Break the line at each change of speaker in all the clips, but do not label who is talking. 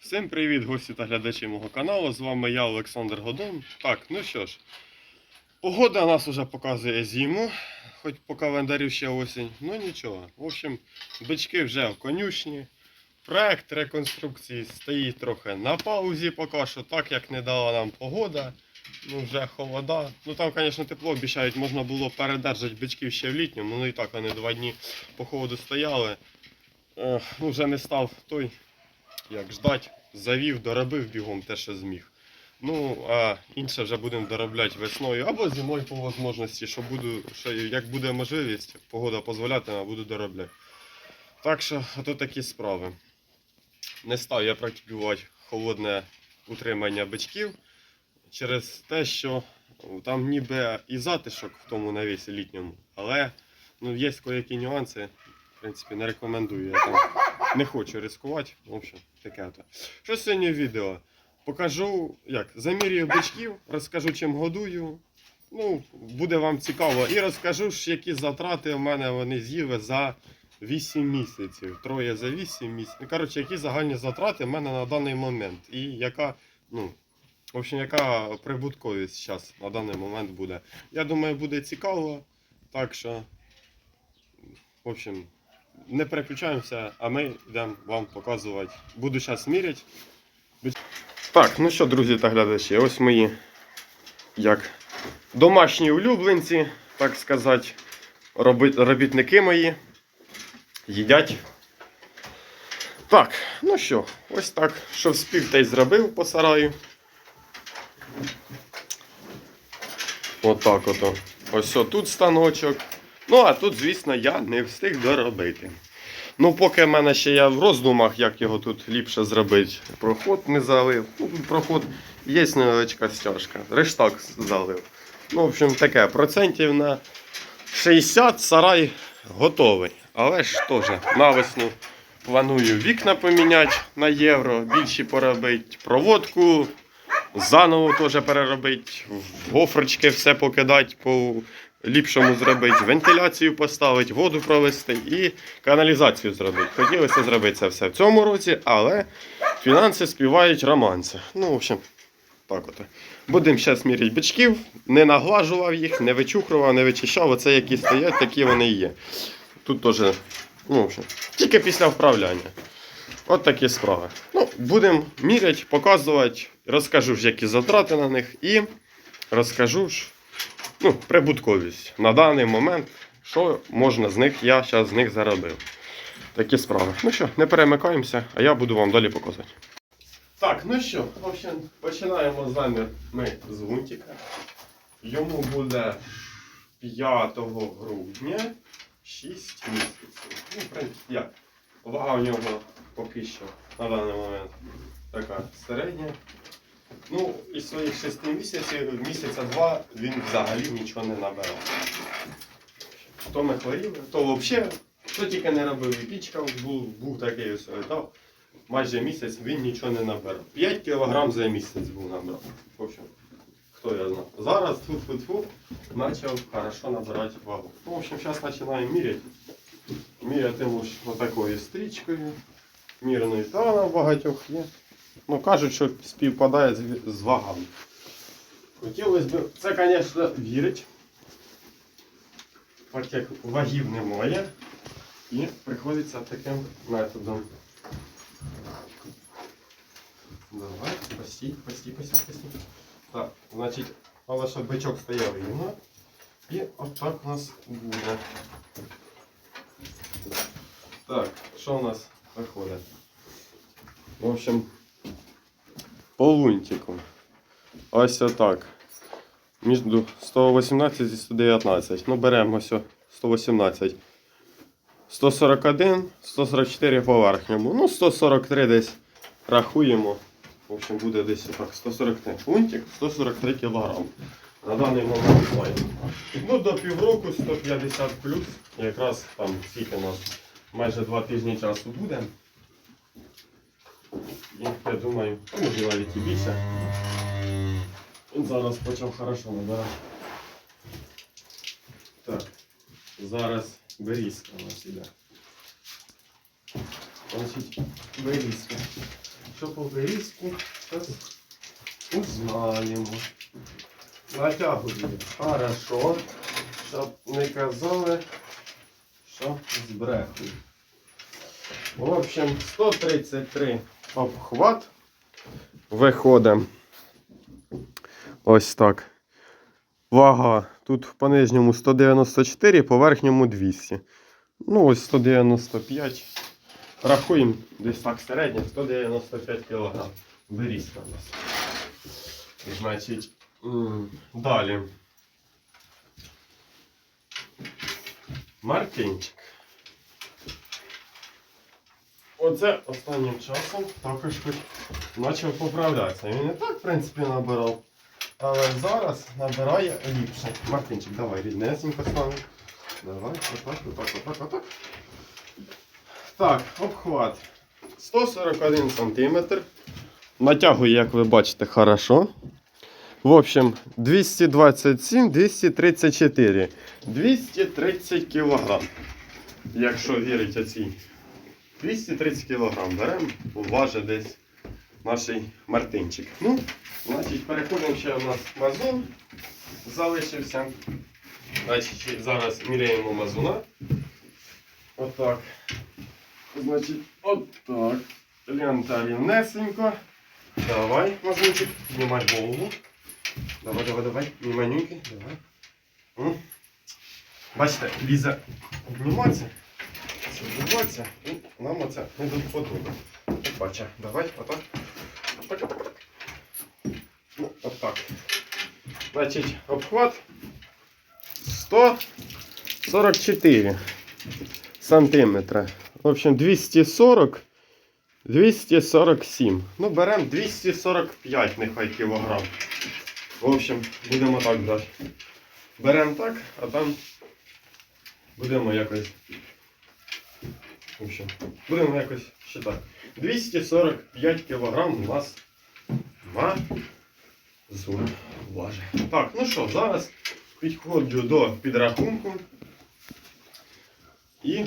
Всім привіт, гості та глядачі мого каналу. З вами я, Олександр Годон. Так, ну що ж, погода нас вже показує зиму, хоч по календарю ще осінь, ну нічого. В общем, бички вже в конюшні. Проект реконструкції стоїть трохи на паузі поки що, так як не дала нам погода. Ну вже холода. Ну там, звісно, тепло обіцяють, можна було передержати бичків ще в літньому, ну і так вони два дні по холоду стояли. Ну вже не став той як ждать, завів, доробив бігом те, що зміг. Ну, а інше вже будемо доробляти весною або зимою по можливості, що буду, що як буде можливість, погода дозволятиме, буду доробляти. Так що, ото такі справи. Не став я практикувати холодне утримання бичків через те, що там ніби і затишок в тому навісі літньому, але ну, є які нюанси. В принципі, не рекомендую. Я там не хочу ризикувати. В общем, таке то. Що сьогодні в відео? Покажу, як замірюю бичків, розкажу, чим годую. Ну, буде вам цікаво. І розкажу, які затрати в мене вони з'їли за 8 місяців. Троє за 8 місяців. Коротше, які загальні затрати в мене на даний момент. І яка, ну, в общем, яка прибутковість зараз на даний момент буде. Я думаю, буде цікаво. Так що, в общем, не переключаємося, а ми йдемо вам показувати. Буду зараз міряти. Так, ну що, друзі та глядачі, ось мої як домашні улюбленці, так сказати, робітники мої їдять. Так, ну що, ось так, що вспів, та й зробив по сараю. Отак ото. Ось тут станочок. Ну, а тут, звісно, я не встиг доробити. Ну, поки в мене ще я в роздумах, як його тут ліпше зробити. Проход не залив. Ну, проход є невеличка стяжка. Рештак залив. Ну, в общем, таке, процентів на 60 сарай готовий. Але ж теж на весну планую вікна поміняти на євро, більші поробити, проводку заново теж переробити, в гофрочки все покидати, по ліпшому зробити, вентиляцію поставити, воду провести і каналізацію зробити. Хотілося зробити це все в цьому році, але фінанси співають романси. Ну, в общем, так от. Будемо зараз міряти бичків, не наглажував їх, не вичухрував, не вичищав. Оце які стоять, такі вони і є. Тут теж, ну, в общем, тільки після вправляння. От такі справи. Ну, будемо міряти, показувати, розкажу ж, які затрати на них і розкажу ж ну, прибутковість на даний момент, що можна з них, я зараз з них заробив. Такі справи. Ну що, не перемикаємося, а я буду вам далі показувати. Так, ну що, в общем, починаємо замір ми з гунтика. Йому буде 5 грудня 6 місяців. Ну, в принципі, як? Вага в нього поки що на даний момент така середня. Ну, із своїх 6 місяців, місяця два він взагалі нічого не набирав. То ми хворіли, то взагалі, що тільки не робив, і пічка був, був такий ось етап. Майже місяць він нічого не набирав. 5 кг за місяць був набрав. В общем, хто я знав. Зараз тфу-тфу-тфу, почав хорошо набирати вагу. Ну, в общем, зараз починаємо міряти. Мірятиму ж отакою стрічкою. Мірною та вона в багатьох є. Ну, кажуть, що співпадає з, вагами. Хотілося б, це, звісно, вірить. Так як вагів немає. І приходиться таким методом. Давай, постій, постій, постій, постій. Так, значить, але щоб бичок стояв рівно. І отак у нас буде. Так, що у нас виходить? В общем, по лунтику. Ось отак. Між 118 і 119. Ну, беремо ось 118. 141, 144 по верхньому. Ну, 143 десь рахуємо. В общем, буде десь так. 143 фунтик, 143 кг. На даний момент маю. Ну, до півроку 150 плюс. Якраз там скільки у нас майже 2 тижні часу буде. Я думаю, може навіть і більше. Зараз почав хорошо набирати. Так, зараз берізка у нас іде. Значить, берізка. що по зараз узнаємо. Натягуємо хорошо, щоб не казали, що збрехують. В общем, 133 обхват. Виходимо. Ось так. Вага тут по нижньому 194, по верхньому 200. Ну, ось 195. Рахуємо десь так середньо, 195 кг. Берізка у нас. Значить, далі. Мартинчик. Оце останнім часом також хоч почав поправлятися. Він і так, в принципі, набирав. Але зараз набирає ліпше. Мартинчик, давай ріднесенько ставимо. Давай, отак, отак, отак, отак. Так, обхват. 141 см. Натягує, як ви бачите, хорошо. В общем, 227, 234. 230 кг. Якщо вірить оцій. 230 кг беремо, важить десь наш мартинчик. Ну, значить, переходимо ще у нас мазун залишився. Значить, зараз міряємо мазуна. Отак. Значить, отак. Лента рівнесенько. Давай, мазунчик, піднімай голову. Давай, давай, давай. Не давай. Бачите, лізе обніматися. Відбувається, і нам оце не до вподоби. Бача, давай, отак, отак. Ну, отак. Значить, обхват 144 сантиметра. В общем, 240, 247. Ну, беремо 245, нехай кілограм. В общем, будемо так брати. Беремо так, а там будемо якось в общем, будемо якось считати. 245 кг у нас мазун важить. Так, ну що, зараз підходжу до підрахунку і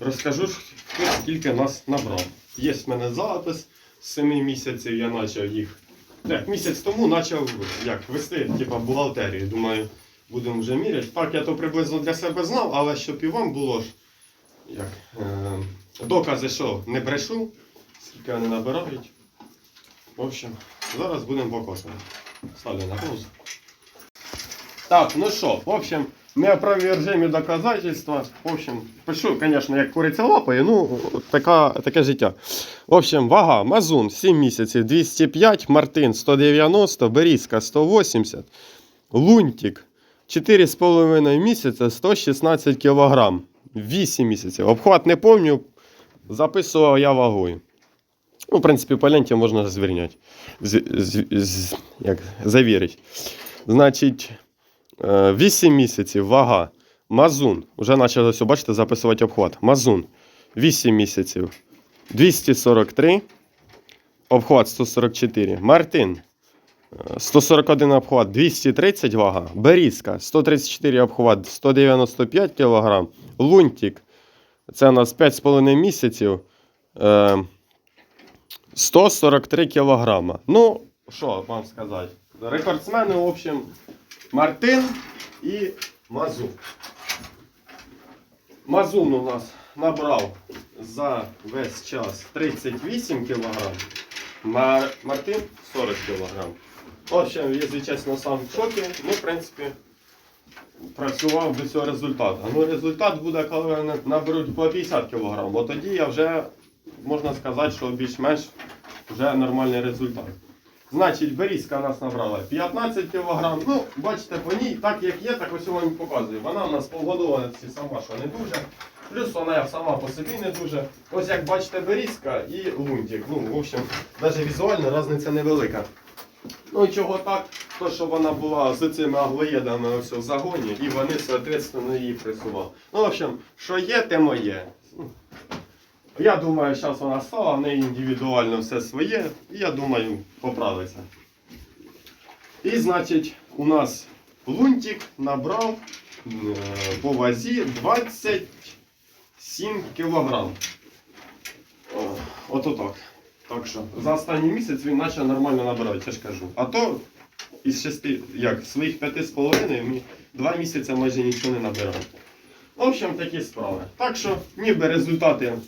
розкажу, хто скільки нас набрав. Є в мене запис з 7 місяців, я почав їх. Так, місяць тому почав як, вести типа, бухгалтерію. Думаю, будемо вже міряти. Так, я то приблизно для себе знав, але щоб і вам було ж як, е, докази, що не брешу, скільки вони набирають. В общем, зараз будемо показувати. Ставлю на паузу. Так, ну що, в общем, неопровержимі доказательства. В общем, пишу, звісно, як куриця лапає, ну, така, таке життя. В общем, вага, мазун 7 місяців 205, Мартин 190, Берізка 180, Лунтик 4,5 місяця 116 кг. 8 місяців. Обхват не пам'ятаю, записував я вагою. Ну, в принципі, по ленті можна звірняти. З, з, з, як, завірити. Значить, е, 8 місяців вага. Мазун. Вже почав, ось, бачите, записувати обхват. Мазун. 8 місяців. 243. Обхват 144. Мартин. Е, 141 обхват, 230 вага. Берізка, 134 обхват, 195 кг. Лунтик. Це у нас 5,5 місяців. Е, 143 кг. Ну, що вам сказати? Рекордсмени, в общем, Мартин і Мазун. Мазун у нас набрав за весь час 38 кг. Мар... Мартин 40 кг. В общем, якщо чесно, сам в шокі, ну, в принципі, працював до цього результату. Ну, результат буде, коли наберуть по 50 кг, бо тоді я вже можна сказати, що більш-менш вже нормальний результат. Значить, берізка нас набрала 15 кг. Ну, бачите, по ній, так як є, так ось вам показую. Вона у нас погодована сама, що не дуже. Плюс вона сама по собі не дуже. Ось як бачите, берізка і лунтик. Ну, в общем, навіть візуально різниця невелика. Ну чого так? То, що вона була з цими аглоєдами в загоні, і вони, соответственно, її пресували. Ну, в общем, що є, те моє. Я думаю, зараз вона стала, в неї індивідуально все своє, і я думаю, поправиться. І, значить, у нас лунтик набрав е, по вазі 27 кілограм. О, Ото так. Так що за останній місяць він почав нормально набирати, я ж кажу. А то із шести, як, своїх п'яти з половиною ми два місяці майже нічого не набирав. В общем, такі справи. Так що, ніби результати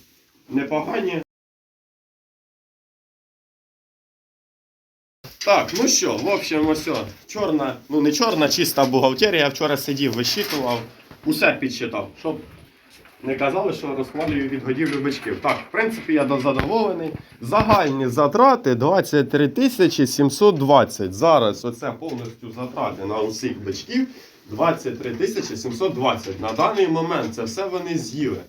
непогані. Так, ну що, в общем, ось чорна, ну не чорна, чиста бухгалтерія. Я вчора сидів, висчитував, усе підсчитав, щоб не казали, що розхвалюю від годівлі бичків. Так, в принципі, я задоволений. Загальні затрати 23 тисячі 720. Зараз оце повністю затрати на усіх бичків 23 тисячі 720. На даний момент це все вони з'їли.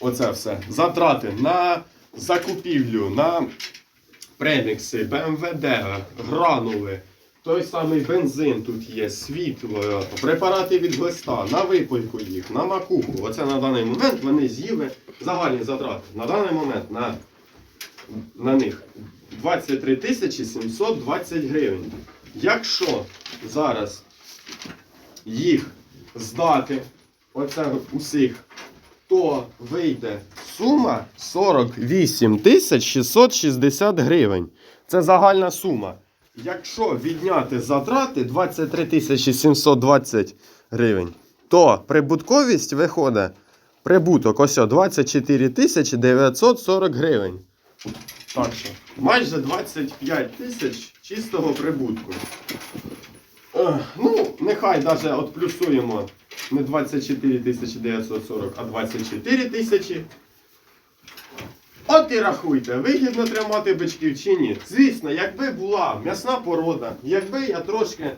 Оце все. Затрати на закупівлю, на премікси, БМВД, гранули. Той самий бензин тут є, світло, препарати від глиста, на випойку їх, на макуху. Оце на даний момент вони з'їли загальні затрати. На даний момент на, на них 23 тисячі 720 гривень. Якщо зараз їх здати, оце усіх, то вийде сума 48 тисяч 660 гривень. Це загальна сума. Якщо відняти затрати 23 720 гривень, то прибутковість виходить прибуток ось 24 940 гривень. Так що, майже 25 тисяч чистого прибутку. Ну, нехай навіть отплюсуємо не 24 940, а 24 тисячі. От і рахуйте, вигідно тримати бичків чи ні. Звісно, якби була м'ясна порода, якби я трошки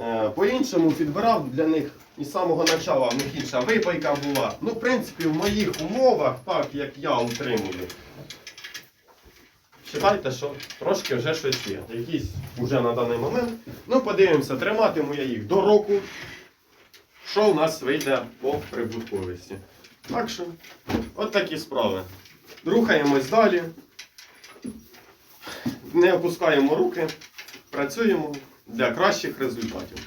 е, по-іншому підбирав для них і з самого начала в них інша випайка була. Ну, в принципі, в моїх умовах, так як я утримую. Вважайте, що трошки вже щось є. Якісь вже на даний момент. Ну, подивимося, триматиму я їх до року. Що в нас вийде по прибутковості. Так що, от такі справи. Рухаємось далі. Не опускаємо руки, працюємо для кращих результатів.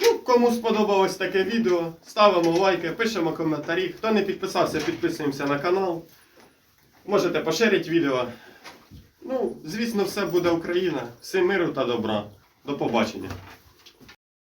Ну, кому сподобалось таке відео, ставимо лайки, пишемо коментарі. Хто не підписався, підписуємося на канал. Можете поширити відео. Ну, звісно, все буде Україна. Всім миру та добра. До побачення.